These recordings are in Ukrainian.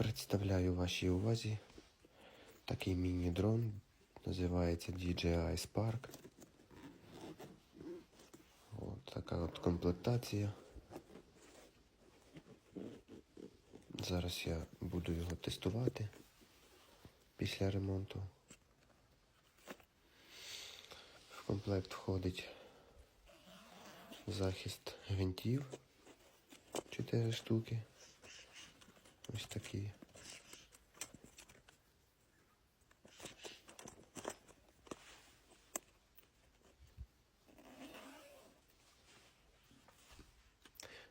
Представляю вашій увазі такий міні-дрон. Називається DJI Spark. От така от комплектація. Зараз я буду його тестувати після ремонту. В комплект входить захист гвинтів 4 штуки. Ось такі.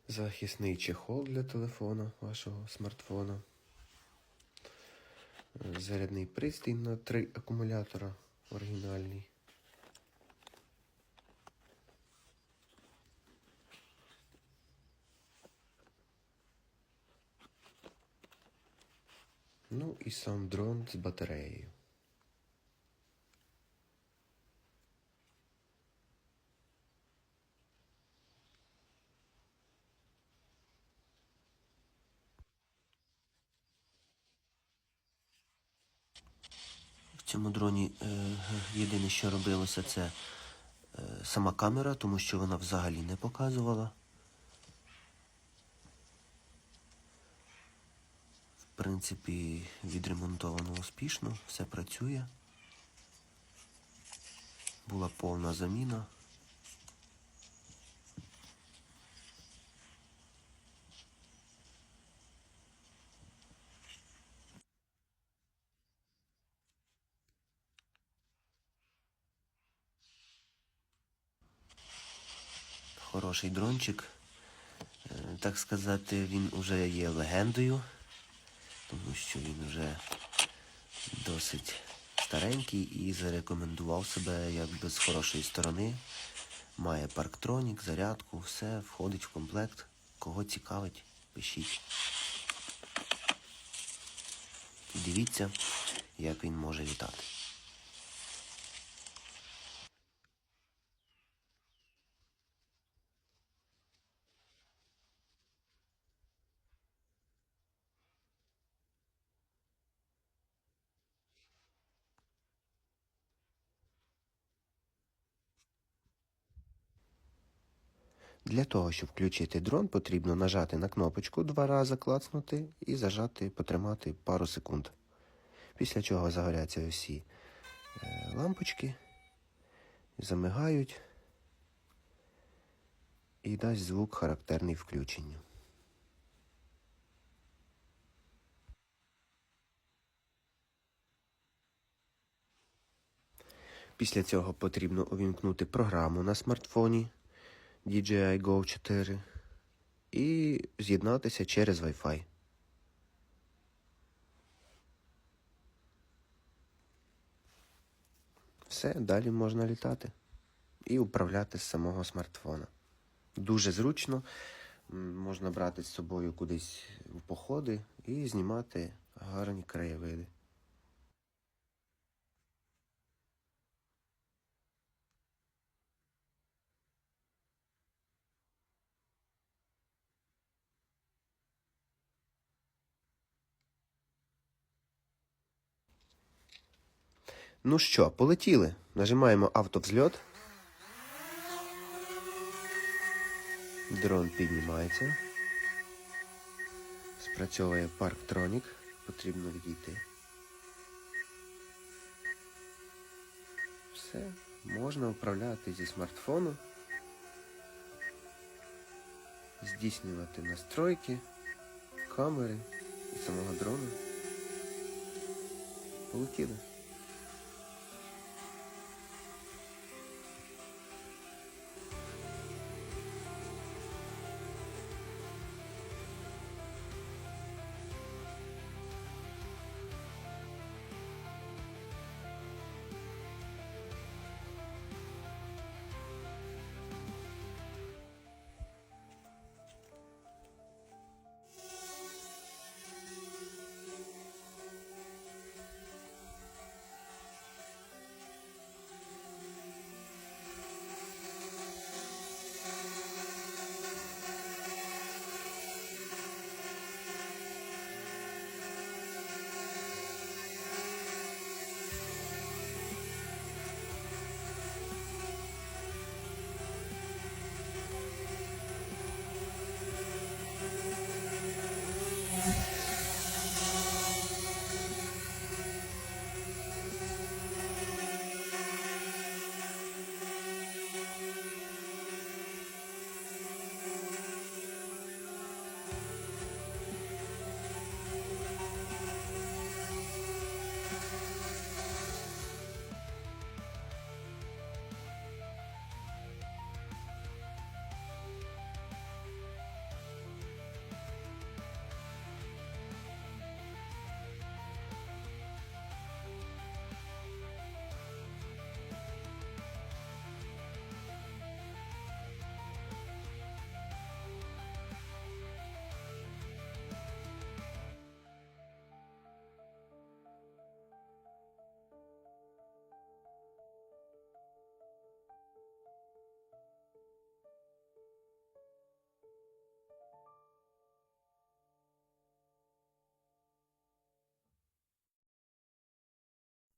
Захисний чехол для телефона вашого смартфона. Зарядний пристрій на три акумулятора оригінальний. Ну і сам дрон з батареєю. В цьому дроні е, єдине, що робилося, це е, сама камера, тому що вона взагалі не показувала. В принципі, відремонтовано успішно, все працює. Була повна заміна. Хороший дрончик. Е, Так сказати, він уже є легендою, тому що він вже досить старенький і зарекомендував себе якби з хорошої сторони. Має парктронік, зарядку, все входить в комплект. Кого цікавить, пишіть. Дивіться, як він може літати. Для того, щоб включити дрон, потрібно нажати на кнопочку два рази клацнути і зажати, потримати пару секунд. Після чого загоряться усі е, лампочки, замигають і дасть звук характерний включенню. Після цього потрібно увімкнути програму на смартфоні DJI Go 4 і з'єднатися через Wi-Fi. Все, далі можна літати і управляти з самого смартфона. Дуже зручно. Можна брати з собою кудись в походи і знімати гарні краєвиди. Ну що, полетіли. Нажимаємо автовзльот. Дрон піднімається. Спрацьовує парктронік. Потрібно відійти. Все, можна управляти зі смартфону. Здійснювати настройки, камери і самого дрона. Полетіли.